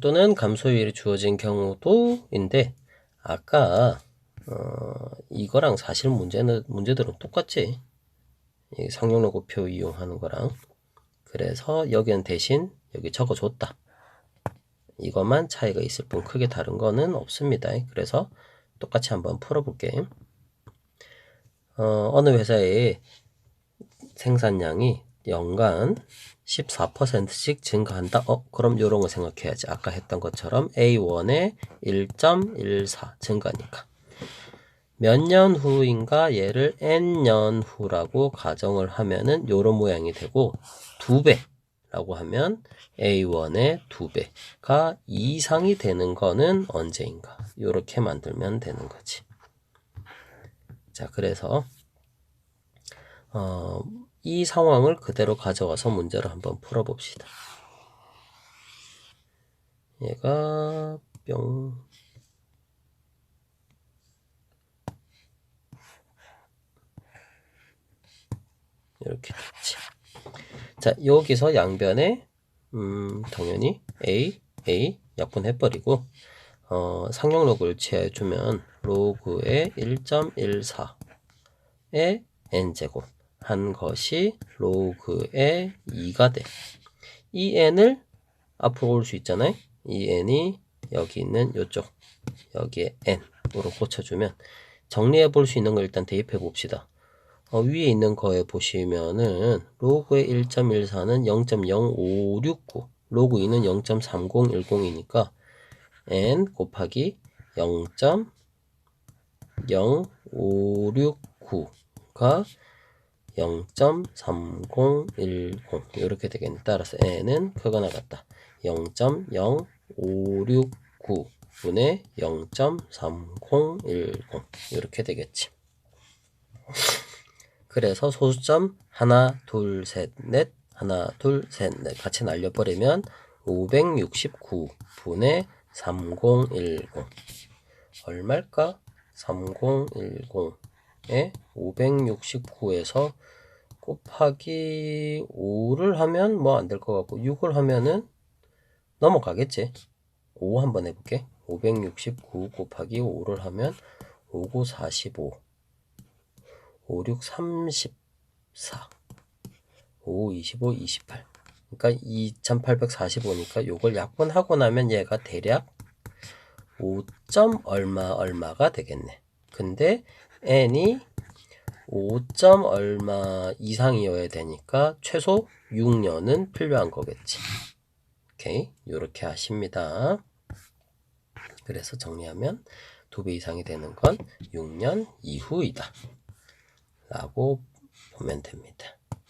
또는 감소율이 주어진 경우도인데 아까 어, 이거랑 사실 문제는 문제들은 똑같지. 이 상용로고표 이용하는 거랑 그래서 여기는 대신 여기 적어줬다. 이것만 차이가 있을 뿐 크게 다른 거는 없습니다. 그래서 똑같이 한번 풀어볼게. 어, 어느 회사의 생산량이 연간 14%씩 증가한다. 어, 그럼 요런 거 생각해야지. 아까 했던 것처럼 A1에 1.14 증가니까. 몇 년 후인가 얘를 N년 후라고 가정을 하면은 요런 모양이 되고 두 배라고 하면 A1의 두 배가 이상이 되는 거는 언제인가. 요렇게 만들면 되는 거지. 자, 그래서 어, 이 상황을 그대로 가져와서 문제를 한번 풀어봅시다. 얘가 뿅 이렇게 됐지. 자, 여기서 양변에 음, 당연히 a a 약분해버리고 어, 상용 로그를 취해주면 로그의 1.14의 n제곱 한 것이 로그의 2가 돼. 이 n을 앞으로 올 수 있잖아요. 이 n이 여기 있는 요쪽 여기에 n으로 고쳐주면 정리해 볼 수 있는 걸 일단 대입해 봅시다. 어, 위에 있는 거에 보시면은 로그의 1.14는 0.0569 로그 2는 0.3010이니까 n 곱하기 0.0569가 0.3010 이렇게 되겠네. 따라서 n은 크거나 같다. 0.0569분의 0.3010 이렇게 되겠지. 그래서 소수점 하나, 둘, 셋, 넷, 하나, 둘, 셋, 넷 같이 날려버리면 569분의 3010 얼마일까? 3010 에 569에서 곱하기 5를 하면 뭐 안 될 것 같고 6을 하면은 넘어가겠지? 5 한번 해볼게. 569 곱하기 5를 하면 5, 9, 45 5, 6, 34 5, 25, 28 그러니까 2845니까 요걸 약분하고 나면 얘가 대략 5점 얼마 얼마가 되겠네. 근데 n이 5점 얼마 이상이어야 되니까 최소 6년은 필요한 거겠지. 오케이. 이렇게 하십니다. 그래서 정리하면 2배 이상이 되는 건 6년 이후이다. 라고 보면 됩니다.